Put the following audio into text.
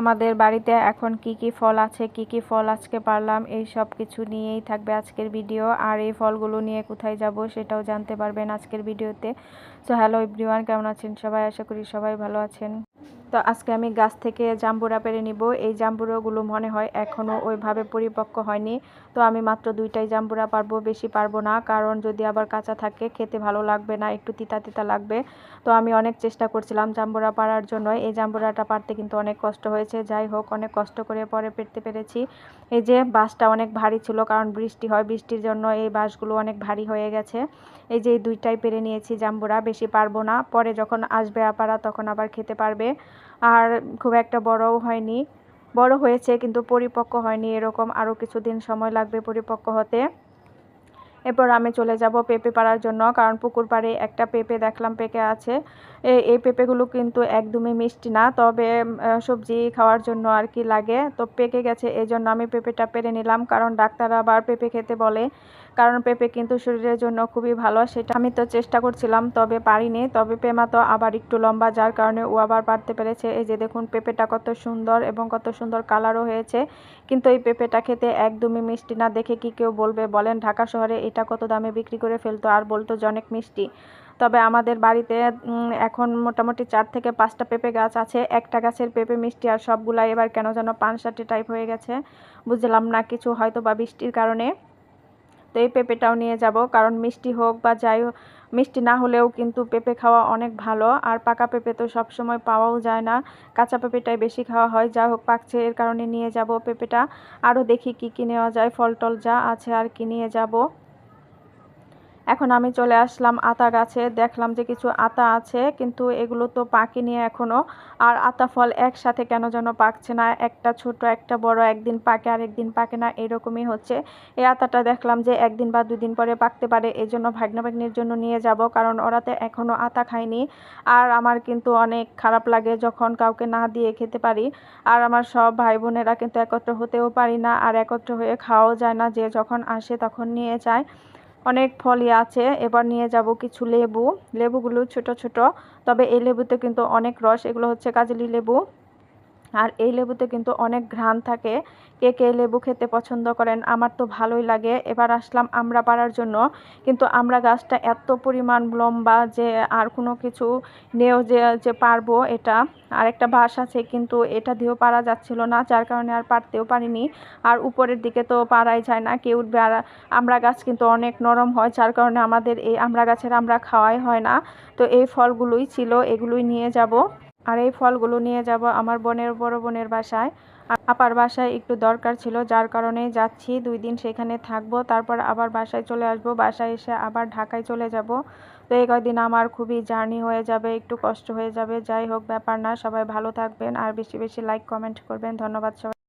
আমাদের বাড়িতে এখন কি কি ফল আছে, কি কি ফল আজকে পারলাম, এই সব কিছু নিয়েই থাকবে আজকের ভিডিও। আর এই ফলগুলো নিয়ে কোথায় যাব সেটাও জানতে পারবেন আজকের ভিডিওতে। সো হ্যালো এভরিওয়ান, কেমন আছেন সবাই? আশা করি সবাই ভালো আছেন। তো আজকে আমি গাছ থেকে জাম্বুরা পেরে নিব। এই জাম্বুরাগুলো মনে হয় এখনও ওইভাবে পরিপক্ক হয়নি। তো আমি মাত্র দুইটাই জাম্বুরা পারব, বেশি পারব না। কারণ যদি আবার কাঁচা থাকে, খেতে ভালো লাগবে না, একটু তিতা তিতা লাগবে। তো আমি অনেক চেষ্টা করছিলাম জাম্বুরা পারার জন্য। এই জাম্বুরাটা পারতে কিন্তু অনেক কষ্ট হয়েছে। যাই হোক, অনেক কষ্ট করে পরে পেরতে পেরেছি। এই যে বাসটা অনেক ভারী ছিল, কারণ বৃষ্টি হয়, বৃষ্টির জন্য এই বাসগুলো অনেক ভারী হয়ে গেছে। এই যে এই দুইটাই পেরে নিয়েছি জাম্বুরা, বেশি পারব না। পরে যখন আসবে আপারা, তখন আবার খেতে পারবে। আর খুব একটা বড়ও হয়নি। বড় হয়েছে, কিন্তু পরিপক্ক হয়নি। এরকম আরও কিছুদিন সময় লাগবে পরিপক্ক হতে। এরপর আমি চলে যাব পেঁপে পাড়ার জন্য, কারণ পুকুর পাড়ে একটা পেঁপে দেখলাম পেকে আছে। এই পেঁপেগুলো কিন্তু একদমই মিষ্টি না, তবে সবজি খাওয়ার জন্য আর কি লাগে। তো পেকে গেছে এই জন্য আমি পেঁপেটা পেরে নিলাম, কারণ ডাক্তার আবার পেঁপে খেতে বলে। কারণ পেঁপে কিন্তু শরীরের জন্য খুবই ভালো, সেটা আমি তো চেষ্টা করছিলাম, তবে পারিনি। তবে পেমা তো আবার একটু লম্বা, যার কারণে ও আবার পারতে পেরেছে। এই যে দেখুন, পেঁপেটা কত সুন্দর এবং কত সুন্দর কালারও হয়েছে। কিন্তু এই পেঁপেটা খেতে একদমই মিষ্টি না, দেখে কি কেউ বলবে? বলেন, ঢাকা শহরে এটা কত দামে বিক্রি করে ফেলতো? আর বলতো যে অনেক মিষ্টি। তবে আমাদের বাড়িতে এখন মোটামুটি চার থেকে পাঁচটা পেঁপে গাছ আছে। একটা গাছের পেঁপে মিষ্টি আর সবগুলাই এবার কেন যেন পানসাটি টাইপ হয়ে গেছে। বুঝলাম না, কিছু হয়তো বা বৃষ্টির কারণে। তো এই পেঁপেটাও নিয়ে যাব, কারণ মিষ্টি হোক বা যাই হোক, মিষ্টি না হলেও কিন্তু পেঁপে খাওয়া অনেক ভালো। আর পাকা পেঁপে তো সবসময় পাওয়াও যায় না, কাঁচা পেঁপেটাই বেশি খাওয়া হয়। যা হোক, পাকছে, এর কারণে নিয়ে যাব পেঁপেটা। আরও দেখি কি কি নেওয়া যায় ফল টল যা আছে আর কি নিয়ে যাব। এখন আমি চলে আসলাম আতা গাছে। দেখলাম যে কিছু আতা আছে, কিন্তু এগুলো তো পাকি নিয়ে এখনও আর আতা ফল একসাথে কেন যেন পাকছে না? একটা ছোট একটা বড়, একদিন পাকে আর একদিন পাকে না? এরকমই হচ্ছে। এই আতাটা দেখলাম যে একদিন বা দুদিন পরে পাকতে পারে। এই জন্য ভাগ্না ভাগ্নির জন্য নিয়ে যাব, কারণ ওরাতে এখনও আতা খায়নি। আর আমার কিন্তু অনেক খারাপ লাগে যখন কাউকে না দিয়ে খেতে পারি। আর আমার সব ভাই বোনেরা কিন্তু একত্র হতেও পারি না। আর একত্র হয়ে খাওয়াও যায় না। যে যখন আসে তখন নিয়ে যায়। অনেক ফলই আছে। এবার নিয়ে যাব কিছু লেবু। লেবুগুলো ছোট ছোট। তবে এই লেবুতে কিন্তু অনেক রস। এগুলো হচ্ছে কাজলি লেবু। আর এই লেবুতে কিন্তু অনেক ঘ্রাণ থাকে। কে কে লেবু খেতে পছন্দ করেন? আমার তো ভালোই লাগে। এবার আসলাম আমরা পাড়ার জন্য। কিন্তু আমরা গাছটা এত পরিমাণ লম্বা যে আর কোনো কিছু নেও যে যে পারব এটা। আর একটা বাঁশ আছে, কিন্তু এটা দিয়েও পারা যাচ্ছিল না, যার কারণে আর পারতেও পারিনি। আর উপরের দিকে তো পারাই যায় না কেউ উঠবে? আর আমরা গাছ কিন্তু অনেক নরম হয়, যার কারণে আমাদের এই আমরা গাছের আমরা খাওয়াই হয় না। তো এই ফলগুলোই ছিল, এগুলোই নিয়ে যাব। আর এই ফলগুলো নিয়ে যাব আমার বোনের বড় বোনের বাসায়। আপার বাসায় একটু দরকার ছিল, যার কারণে যাচ্ছি। দুই দিন সেখানে থাকব, তারপর আবার বাসায় চলে আসব। বাসায় এসে আবার ঢাকায় চলে যাব। তো এই কয়দিন আমার খুবই জার্নি হয়ে যাবে, একটু কষ্ট হয়ে যাবে। যাই হোক, ব্যাপার না, সবাই ভালো থাকবেন। আর বেশি বেশি লাইক কমেন্ট করবেন। ধন্যবাদ সবাই।